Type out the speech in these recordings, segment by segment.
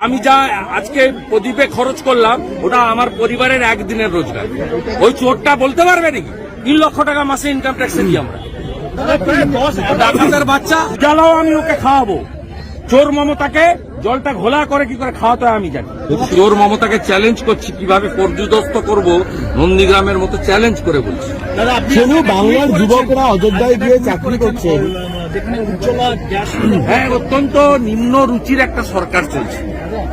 আমি যা আজকে প্রদীপে খরচ করলাম ওটা আমার পরিবারের একদিনের রোজগার। ওই চোরটা বলতে পারবে নাকি? তিন লক্ষ টাকা মাসে ইনকাম ট্যাক্সে দিই আমরা। ডাকাতের বাচ্চা জ্বালাও আমি ওকে খাওয়াবো। চোর মমতাকে জলটা ঘোলা করে কি করে খাওয়াতে হয় আমি জানি। চোর মমতাকে চ্যালেঞ্জ করছি কীভাবে পর্যুদস্ত করব নন্দীগ্রামের মতো চ্যালেঞ্জ করে বলছি। শুধু বাংলার যুবকরা অযোধ্যায় গিয়ে চাকরি করছেন যেখানে উজ্জ্বলা গ্যাস হ্যাঁ অত্যন্ত নিম্ন রুচির একটা সরকার চলছে।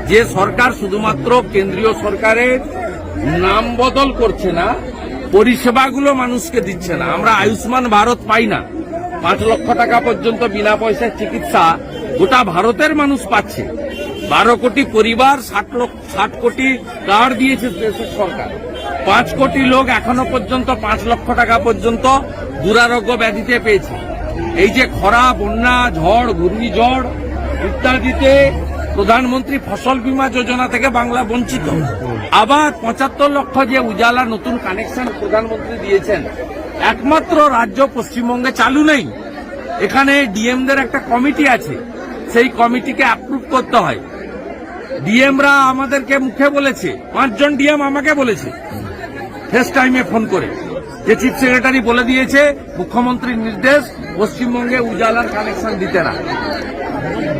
যে সরকার শুধুমাত্র কেন্দ্রীয় সরকারের নাম বদল করছে না, পরিষেবাগুলো মানুষকে দিচ্ছে না। আমরা আয়ুষ্মান ভারত পাই না। পাঁচ লক্ষ টাকা পর্যন্ত বিনা পয়সায় চিকিৎসা গোটা ভারতের মানুষ পাচ্ছে। বারো কোটি পরিবার, ষাট লক্ষ, ষাট কোটি কার্ড দিয়েছে দেশের সরকার। পাঁচ কোটি লোক এখনও পর্যন্ত, পাঁচ লক্ষ টাকা পর্যন্ত দুরারোগ্য ব্যাধিতে পেয়েছে। এই যে খরা, বন্যা, ঝড় ঘূর্ণিঝড় ইত্যাদিতে প্রধানমন্ত্রী ফসল বীমা যোজনা থেকে বাংলা বঞ্চিত। আবার পঁচাত্তর লক্ষ যে উজালা নতুন কানেকশন প্রধানমন্ত্রী দিয়েছেন, একমাত্র রাজ্য পশ্চিমবঙ্গে চালু নেই। এখানে ডিএমদের একটা কমিটি আছে, সেই কমিটিকে অ্যাপ্রুভ করতে হয়। ডিএমরা আমাদেরকে মুখে বলেছে, পাঁচজন ডিএম আমাকে বলেছে ফেস টাইমে ফোন করে। যে চিফ সেক্রেটারি বলে দিয়েছে মুখ্যমন্ত্রীর নির্দেশ, পশ্চিমবঙ্গে উজালার কানেকশন দিতে না।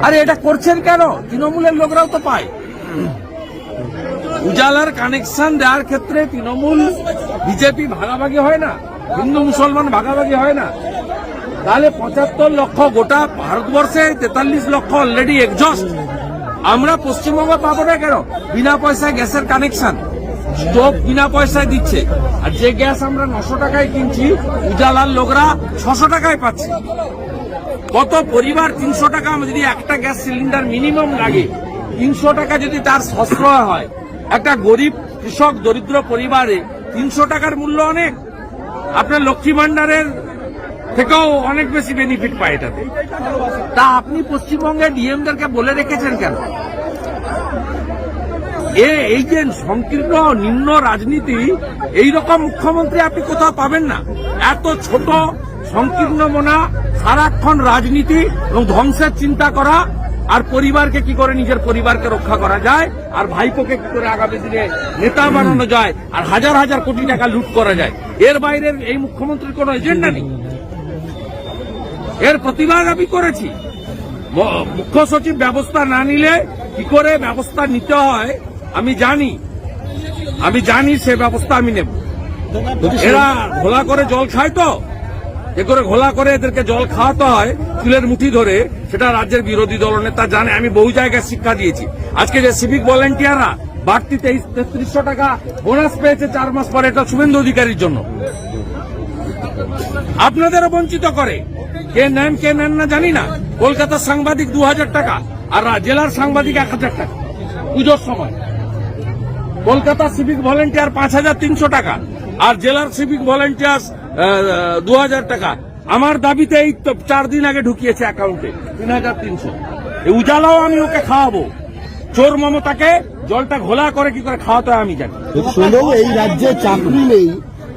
আরে এটা করছেন কেন? তৃণমূলের লোকরাও তো পায়। উজালার কানেকশন দেওয়ার ক্ষেত্রে তৃণমূল, বিজেপি ভাগাভাগি হয় না, হিন্দু মুসলমান ভাগাভাগি হয় না। তাহলে পঁচাত্তর লক্ষ গোটা ভারতবর্ষে তেতাল্লিশ লক্ষ অলরেডি এক্সস্ট আমরা পশ্চিমবঙ্গ পাবো না কেন? বিনা পয়সায় গ্যাসের কানেকশন স্টোভ বিনা পয়সায় দিচ্ছে। আর যে গ্যাস আমরা নশো টাকায় কিনছি, উজালার লোকরা ছশো টাকায় পাচ্ছে। কত পরিবার তিনশো টাকা যদি একটা গ্যাস সিলিন্ডার মিনিমাম লাগে, তিনশো টাকা যদি তার সশ্রয় হয়। একটা গরিব কৃষক দরিদ্র পরিবারে তিনশো টাকার মূল্য অনেক। আপনার লক্ষ্মী ভান্ডারের থেকেও অনেক বেশি বেনিফিট পায় এটাতে। তা আপনি পশ্চিমবঙ্গের ডিএমদেরকে বলে রেখেছেন কেন? এ এই যে সংকীর্ণ নিম্ন রাজনীতি এই রকম মুখ্যমন্ত্রী আপনি কোথাও পাবেন না। এত ছোট সংকীর্ণ মনা সারাক্ষণ রাজনীতি এবং ধ্বংসের চিন্তা করা আর পরিবারকে কি করে নিজের পরিবারকে রক্ষা করা যায় আর ভাইপোকে কি করে আগামী দিনে নেতা বানানো যায় আর হাজার হাজার কোটি টাকা লুট করা যায়। এর বাইরের এই মুখ্যমন্ত্রীর কোনো এজেন্ডা নেই। এর প্রতিবাদ আমি করেছি। মুখ্য সচিব ব্যবস্থা না নিলে কি করে ব্যবস্থা নিতে হয় আমি জানি আমি জানি সে ব্যবস্থা আমি নেব। এরা ঘোলা করে জল খায় তো? এ করে ঘোলা করে এদেরকে জল খাওয়াতে হয়, চুলের মুঠি ধরে, সেটা রাজ্যের বিরোধী দলনেতা জানে, আমি বহু জায়গায় শিক্ষা দিয়েছি। আজকে যে সিভিক ভলেন্টিয়াররা বাড়তি তেইশ, তেত্রিশশো টাকা বোনাস পেয়েছে চার মাস পরে, এটা শুভেন্দু অধিকারীর জন্য। আপনাদেরও বঞ্চিত করে। কে নেন কে নেন না জানি না। কলকাতার সাংবাদিক দু হাজার টাকা, আর জেলার সাংবাদিক এক হাজার টাকা। পুজোর সময়। কলকাতা সিভিক ভলেন্টিয়ার পাঁচ হাজার তিনশো টাকা আর জেলার সিভিক ভলেন্টিয়ার দু হাজার টাকা। আমার দাবিতে এই তো চার দিন আগে ঢুকিয়েছে অ্যাকাউন্টে তিন হাজার তিনশো। উজালাও আমি ওকে খাওয়াবো। চোর মমতাকে জলটা ঘোলা করে কি করে খাওয়াতে হয় আমি জানি। শুনেও এই রাজ্যে চাকরি নেই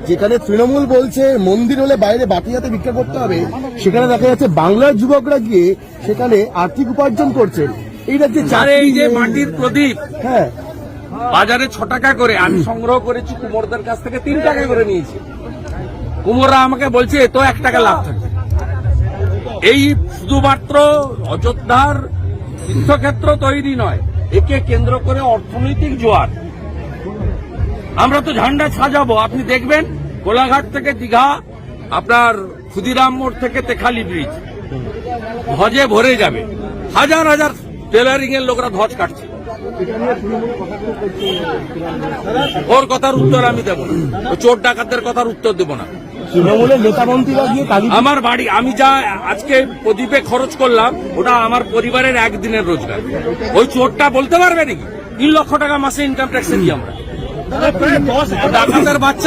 যেখানে তৃণমূল বলছে মন্দির হলে বাইরে বাটি হাতে ভিক্ষা করতে হবে সেখানে দেখা যাচ্ছে বাংলার যুবকরা গিয়ে সেখানে আর্থিক উপার্জন করছে এই রাজ্যে চাকরি এই যে মাটির প্রদীপ হ্যাঁ। বাজারে ছ টাকা করে আমি সংগ্রহ করেছি, কুমোরদের কাছ থেকে তিন টাকা করে নিয়েছি। কুমোররা আমাকে বলছে তো এক টাকা লাভ থাকবে। এই শুধুমাত্র অযোধ্যার তীর্থক্ষেত্র তৈরি নয়, একে কেন্দ্র করে অর্থনৈতিক জোয়ার। আমরা তো ঝান্ডা সাজাবো, আপনি দেখবেন, কোলাঘাট থেকে দীঘা, আপনার ক্ষুদিরাম মোড় থেকে তেখালি ব্রিজ। ধ্বজে ভরে যাবে। হাজার হাজার টেলারিং এর লোকরা ধ্বজ কাটছে। ওর কথার উত্তর আমি দেব না। চোর ডাকাতদের কথার উত্তর দেব না। তৃণমূলের নেতা গিয়ে আমার বাড়ি আমি যা আজকে প্রদীপে খরচ করলাম ওটা আমার পরিবারের একদিনের রোজগার। ওই চোরটা বলতে পারবে নাকি? তিন লক্ষ টাকা মাসে ইনকাম ট্যাক্সে দিই আমরা। ডাকাতের বাচ্চা